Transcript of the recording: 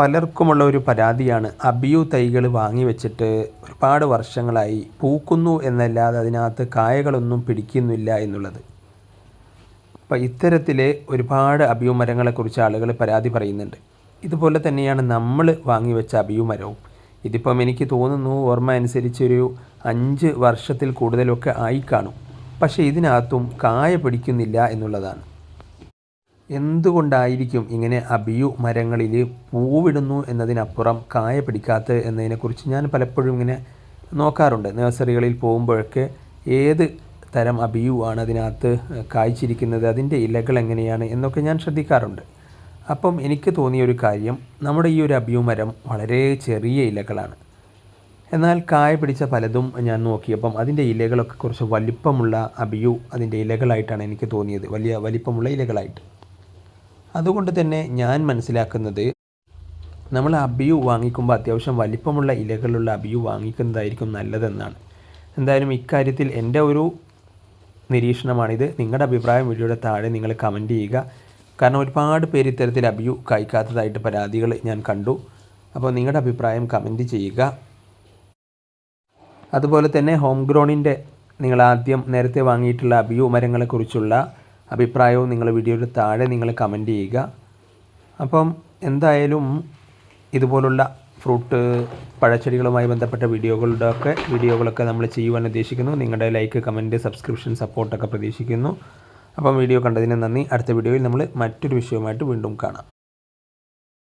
പലർക്കുമുള്ള ഒരു പരാതിയാണ്. അബിയു തൈകൾ വാങ്ങി വെച്ചിട്ട് ഒരുപാട് വർഷങ്ങളായി പൂക്കുന്നു എന്നല്ലാതെ അതിനകത്ത് കായകളൊന്നും പിടിക്കുന്നില്ല എന്നുള്ളത്. അപ്പോൾ ഇത്തരത്തിലെ ഒരുപാട് അബിയു മരങ്ങളെക്കുറിച്ച് ആളുകൾ പരാതി പറയുന്നുണ്ട്. ഇതുപോലെ തന്നെയാണ് നമ്മൾ വാങ്ങി വെച്ച അബിയു മരവും. ഇതിപ്പം എനിക്ക് തോന്നുന്നു ഓർമ്മ അനുസരിച്ചൊരു അഞ്ച് വർഷത്തിൽ കൂടുതലൊക്കെ ആയി കാണും. പക്ഷേ ഇതിനകത്തും കായ പിടിക്കുന്നില്ല എന്നുള്ളതാണ്. എന്തുകൊണ്ടായിരിക്കും ഇങ്ങനെ അബിയു മരങ്ങളിൽ പൂവിടുന്നു എന്നതിനപ്പുറം കായ പിടിക്കാത്ത എന്നതിനെക്കുറിച്ച് ഞാൻ പലപ്പോഴും ഇങ്ങനെ നോക്കാറുണ്ട്. നഴ്സറികളിൽ പോകുമ്പോഴൊക്കെ ഏത് തരം അബിയു ആണ് അതിനകത്ത് കായ്ച്ചിരിക്കുന്നത് അതിന്റെ ഇലകൾ എങ്ങനെയാണ് എന്നൊക്കെ ഞാൻ ശ്രദ്ധിക്കാറുണ്ട്. അപ്പം എനിക്ക് തോന്നിയ ഒരു കാര്യം നമ്മുടെ ഈ ഒരു അബിയു മരം വളരെ ചെറിയ ഇലകളാണ്. എന്നാൽ കായ പിടിച്ച പലതും ഞാൻ നോക്കിയപ്പം അതിന്റെ ഇലകളൊക്കെ കുറച്ച് വലിപ്പമുള്ള അബിയു അതിന്റെ ഇലകളായിട്ടാണ് എനിക്ക് തോന്നിയത്. വലിയ വലിപ്പമുള്ള ഇലകളായിട്ട്. അതുകൊണ്ട് തന്നെ ഞാൻ മനസ്സിലാക്കുന്നത് നമ്മൾ അബിയു വാങ്ങിക്കുമ്പോൾ അത്യാവശ്യം വലിപ്പമുള്ള ഇലകളുള്ള അബിയു വാങ്ങിക്കുന്നതായിരിക്കും നല്ലതെന്നാണ്. എന്തായാലും ഇക്കാര്യത്തിൽ എന്റെ ഒരു നിരീക്ഷണമാണിത്. നിങ്ങളുടെ അഭിപ്രായം വീഡിയോയുടെ താഴെ നിങ്ങൾ കമന്റ് ചെയ്യുക. കാരണം ഒരുപാട് പേര് ഇത്തരത്തിൽ അബിയു കായ്ക്കാത്തതായിട്ട് പരാതികൾ ഞാൻ കണ്ടു. അപ്പോൾ നിങ്ങളുടെ അഭിപ്രായം കമന്റ് ചെയ്യുക. അതുപോലെ തന്നെ ഹോം ഗ്രോണിന്റെ നിങ്ങൾ ആദ്യം നേരത്തെ വാങ്ങിയിട്ടുള്ള അബിയു മരങ്ങളെക്കുറിച്ചുള്ള അഭിപ്രായവും നിങ്ങൾ വീഡിയോയുടെ താഴെ നിങ്ങൾ കമന്റ് ചെയ്യുക. അപ്പം എന്തായാലും ഇതുപോലുള്ള ഫ്രൂട്ട് പഴച്ചെടികളുമായി ബന്ധപ്പെട്ട വീഡിയോകളുടെ ഒക്കെ വീഡിയോകളൊക്കെ നമ്മൾ ചെയ്യുവാൻ ഉദ്ദേശിക്കുന്നു. നിങ്ങളുടെ ലൈക്ക് കമന്റ് സബ്സ്ക്രിപ്ഷൻ സപ്പോർട്ടൊക്കെ പ്രതീക്ഷിക്കുന്നു. അപ്പം വീഡിയോ കണ്ടതിന് നന്ദി. അടുത്ത വീഡിയോയിൽ നമ്മൾ മറ്റൊരു വിഷയവുമായിട്ട് വീണ്ടും കാണാം.